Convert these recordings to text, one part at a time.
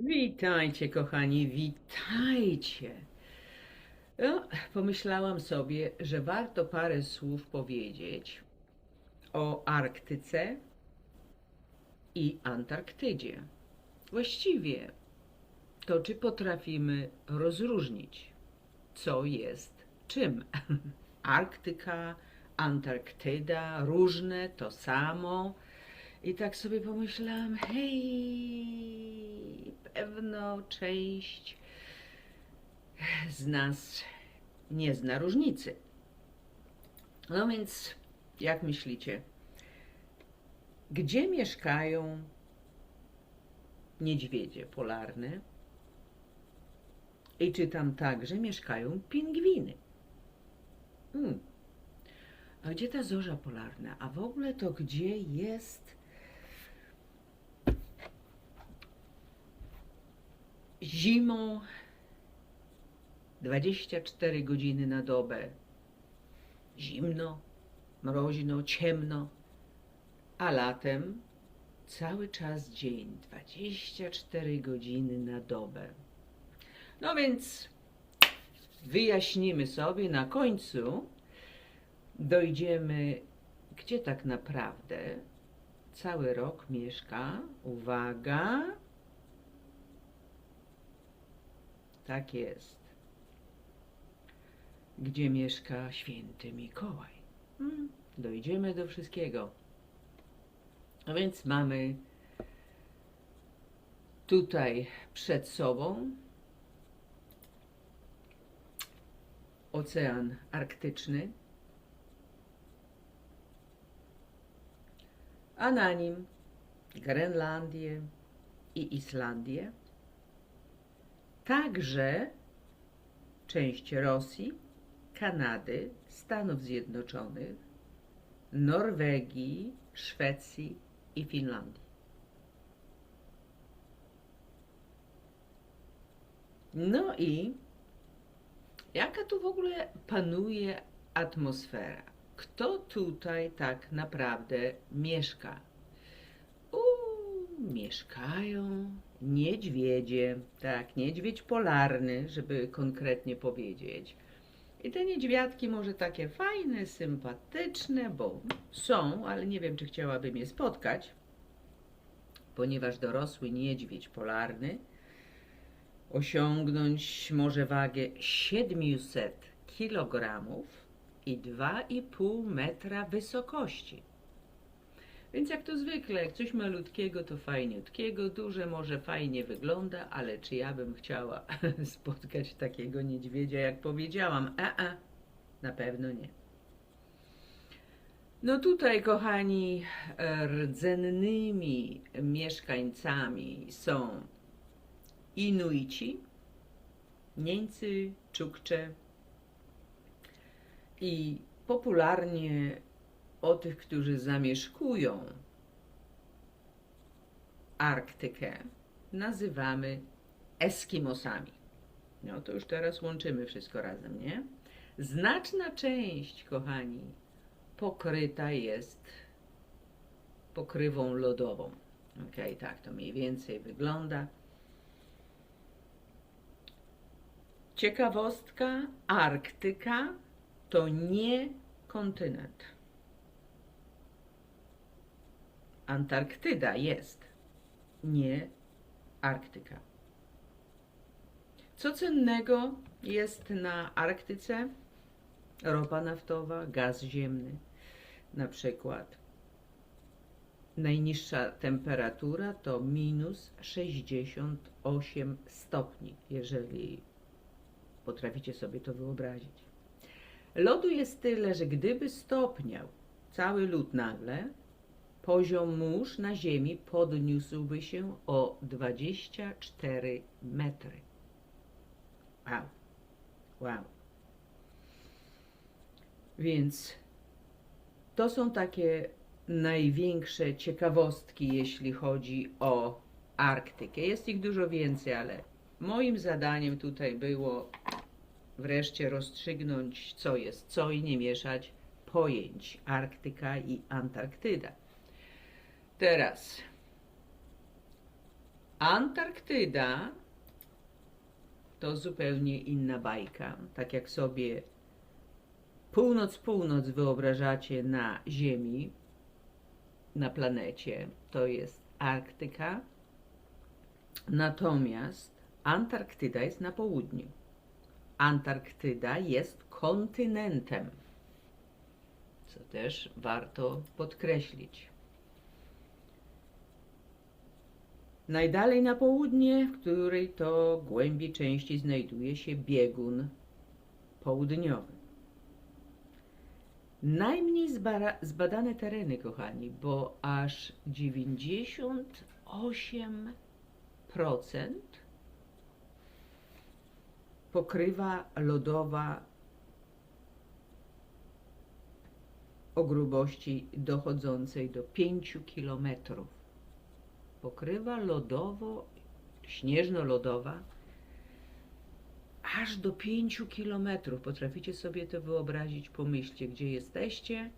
Witajcie, kochani, witajcie. No, pomyślałam sobie, że warto parę słów powiedzieć o Arktyce i Antarktydzie. Właściwie to, czy potrafimy rozróżnić, co jest czym. Arktyka, Antarktyda, różne, to samo. I tak sobie pomyślałam, hej, pewno część z nas nie zna różnicy. No więc, jak myślicie, gdzie mieszkają niedźwiedzie polarne? I czy tam także mieszkają pingwiny? Hmm. A gdzie ta zorza polarna? A w ogóle to gdzie jest zimą. 24 godziny na dobę. Zimno, mroźno, ciemno, a latem cały czas dzień, 24 godziny na dobę. No więc wyjaśnimy sobie na końcu, dojdziemy, gdzie tak naprawdę cały rok mieszka, uwaga, tak jest, gdzie mieszka święty Mikołaj. Hmm, dojdziemy do wszystkiego. A więc mamy tutaj przed sobą Ocean Arktyczny, a na nim Grenlandię i Islandię, także część Rosji, Kanady, Stanów Zjednoczonych, Norwegii, Szwecji i Finlandii. No i jaka tu w ogóle panuje atmosfera? Kto tutaj tak naprawdę mieszka? Uuu, mieszkają niedźwiedzie, tak, niedźwiedź polarny, żeby konkretnie powiedzieć. I te niedźwiadki może takie fajne, sympatyczne, bo są, ale nie wiem, czy chciałabym je spotkać, ponieważ dorosły niedźwiedź polarny osiągnąć może wagę 700 kg i 2,5 metra wysokości. Więc jak to zwykle, jak coś malutkiego, to fajniutkiego, duże może fajnie wygląda, ale czy ja bym chciała spotkać takiego niedźwiedzia, jak powiedziałam? A, a, na pewno nie. No tutaj, kochani, rdzennymi mieszkańcami są Inuici, Nieńcy, Czukcze i popularnie o tych, którzy zamieszkują Arktykę, nazywamy Eskimosami. No to już teraz łączymy wszystko razem, nie? Znaczna część, kochani, pokryta jest pokrywą lodową. Ok, tak to mniej więcej wygląda. Ciekawostka: Arktyka to nie kontynent. Antarktyda jest, nie Arktyka. Co cennego jest na Arktyce? Ropa naftowa, gaz ziemny na przykład. Najniższa temperatura to minus 68 stopni, jeżeli potraficie sobie to wyobrazić. Lodu jest tyle, że gdyby stopniał cały lód nagle, poziom mórz na Ziemi podniósłby się o 24 metry. Wow. Wow. Więc to są takie największe ciekawostki, jeśli chodzi o Arktykę. Jest ich dużo więcej, ale moim zadaniem tutaj było wreszcie rozstrzygnąć, co jest co i nie mieszać pojęć Arktyka i Antarktyda. Teraz Antarktyda to zupełnie inna bajka. Tak jak sobie północ-północ wyobrażacie na Ziemi, na planecie, to jest Arktyka. Natomiast Antarktyda jest na południu. Antarktyda jest kontynentem, co też warto podkreślić. Najdalej na południe, w której to głębiej części znajduje się biegun południowy. Najmniej zbadane tereny, kochani, bo aż 98% pokrywa lodowa o grubości dochodzącej do 5 kilometrów. Pokrywa lodowo, śnieżno-lodowa aż do 5 kilometrów. Potraficie sobie to wyobrazić? Pomyślcie, gdzie jesteście,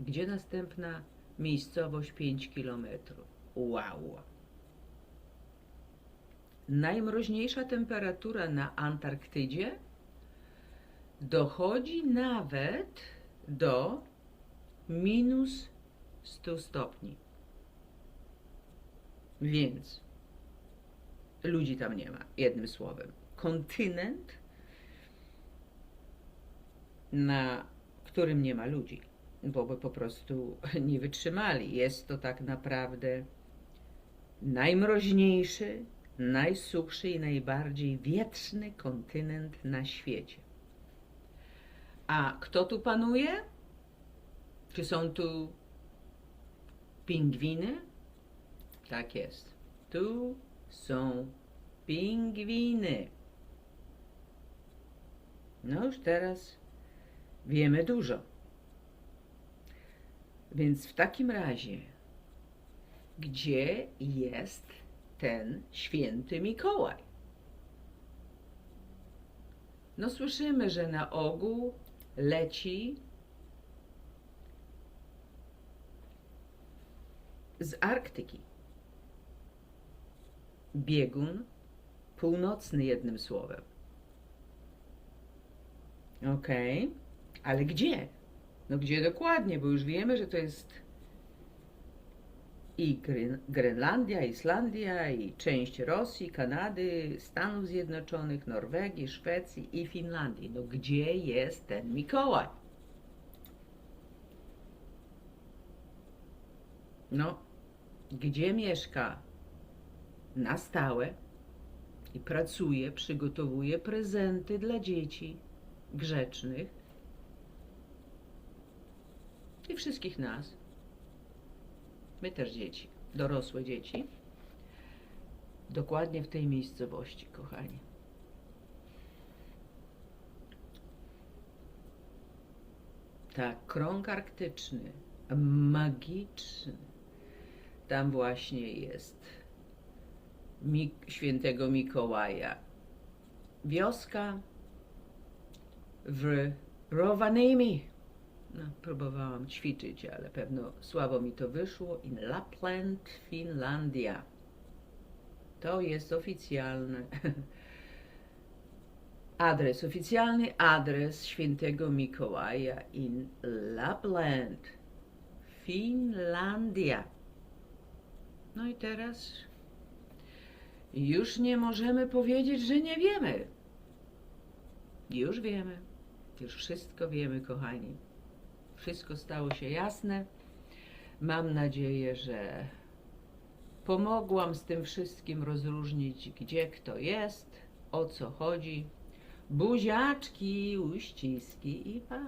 gdzie następna miejscowość 5 kilometrów. Wow! Najmroźniejsza temperatura na Antarktydzie dochodzi nawet do minus 100 stopni. Więc ludzi tam nie ma, jednym słowem. Kontynent, na którym nie ma ludzi, bo by po prostu nie wytrzymali. Jest to tak naprawdę najmroźniejszy, najsuchszy i najbardziej wietrzny kontynent na świecie. A kto tu panuje? Czy są tu pingwiny? Tak jest. Tu są pingwiny. No już teraz wiemy dużo. Więc w takim razie, gdzie jest ten święty Mikołaj? No słyszymy, że na ogół leci z Arktyki. Biegun północny, jednym słowem. Okay. ale gdzie? No gdzie dokładnie, bo już wiemy, że to jest i Grenlandia, Islandia, i część Rosji, Kanady, Stanów Zjednoczonych, Norwegii, Szwecji i Finlandii. No gdzie jest ten Mikołaj? No, gdzie mieszka na stałe i pracuje, przygotowuje prezenty dla dzieci grzecznych i wszystkich nas. My też dzieci, dorosłe dzieci. Dokładnie w tej miejscowości, kochani. Tak, krąg arktyczny, magiczny. Tam właśnie jest Świętego Mikołaja. Wioska w Rovaniemi. No, próbowałam ćwiczyć, ale pewno słabo mi to wyszło. In Lapland, Finlandia. To jest oficjalny adres, oficjalny adres świętego Mikołaja in Lapland, Finlandia. No i teraz już nie możemy powiedzieć, że nie wiemy. Już wiemy. Już wszystko wiemy, kochani. Wszystko stało się jasne. Mam nadzieję, że pomogłam z tym wszystkim rozróżnić, gdzie kto jest, o co chodzi. Buziaczki, uściski i pa.